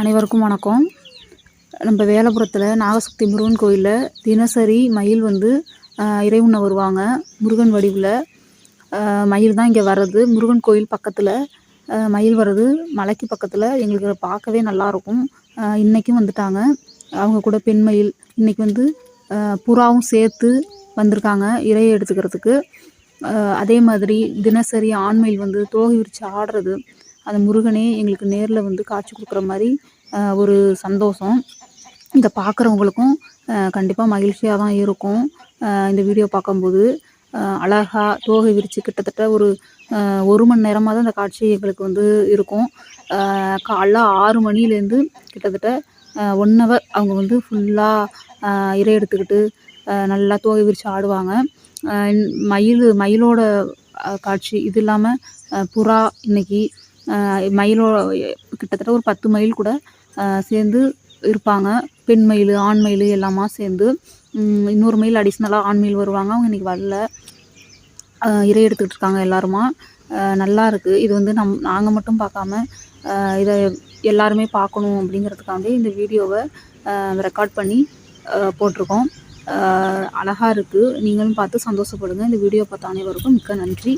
அனைவருக்கும் வணக்கம். நம்ம வேலபுரத்தில் நாகசக்தி முருகன் கோயிலில் தினசரி மயில் வந்து இறை உண்ண வருவாங்க. முருகன் வடிவில் மயில் தான் இங்கே வர்றது. முருகன் கோயில் பக்கத்தில் மயில் வர்றது மலைக்கு பக்கத்தில். எங்களுக்கு பார்க்கவே நல்லாயிருக்கும் இன்றைக்கும் வந்துட்டாங்க. அவங்க கூட பெண் மயில் இன்றைக்கி வந்து புறாவும் சேர்த்து வந்திருக்காங்க இறையை எடுத்துக்கிறதுக்கு. அதே மாதிரி தினசரி ஆண்மயில் வந்து தோகை விரித்து ஆடுறது. அந்த முருகனே எங்களுக்கு நேரில் வந்து காட்சி கொடுக்குற மாதிரி ஒரு சந்தோஷம். இதை பார்க்குறவங்களுக்கும் கண்டிப்பாக மகிழ்ச்சியாக தான் இருக்கும். இந்த வீடியோ பார்க்கும்போது அழகாக தோகை விரித்து கிட்டத்தட்ட ஒரு ஒரு மணி நேரமாக தான் இந்த காட்சி எங்களுக்கு வந்து இருக்கும். காலைல ஆறு மணிலேருந்து கிட்டத்தட்ட ஒன் ஹவர் அவங்க வந்து ஃபுல்லாக இறை எடுத்துக்கிட்டு நல்லா தோகை விரித்து ஆடுவாங்க. மயில் மயிலோட காட்சி. இது இல்லாமல் புறா இன்னைக்கு மயிலோ கிட்டத்தட்ட ஒரு பத்து மயில் கூட சேர்ந்து இருப்பாங்க. பெண் மயில் ஆண் மயில் எல்லாமா சேர்ந்து இன்னொரு மயில் அடிஷ்னலாக ஆண் மயில் வருவாங்க. அவங்க இன்னைக்கு வரல. இறை எடுத்துக்கிட்டு இருக்காங்க எல்லாருமா. நல்லா இருக்குது இது வந்து நம் நாங்கள் மட்டும் பார்க்காம இதை எல்லாருமே பார்க்கணும் அப்படிங்கிறதுக்காண்டி இந்த வீடியோவை ரெக்கார்ட் பண்ணி போட்டிருக்கோம். அழகாக இருக்குது நீங்களும் பார்த்து சந்தோஷப்படுங்க. இந்த வீடியோ பார்த்த அனைவருக்கும் மிக்க நன்றி.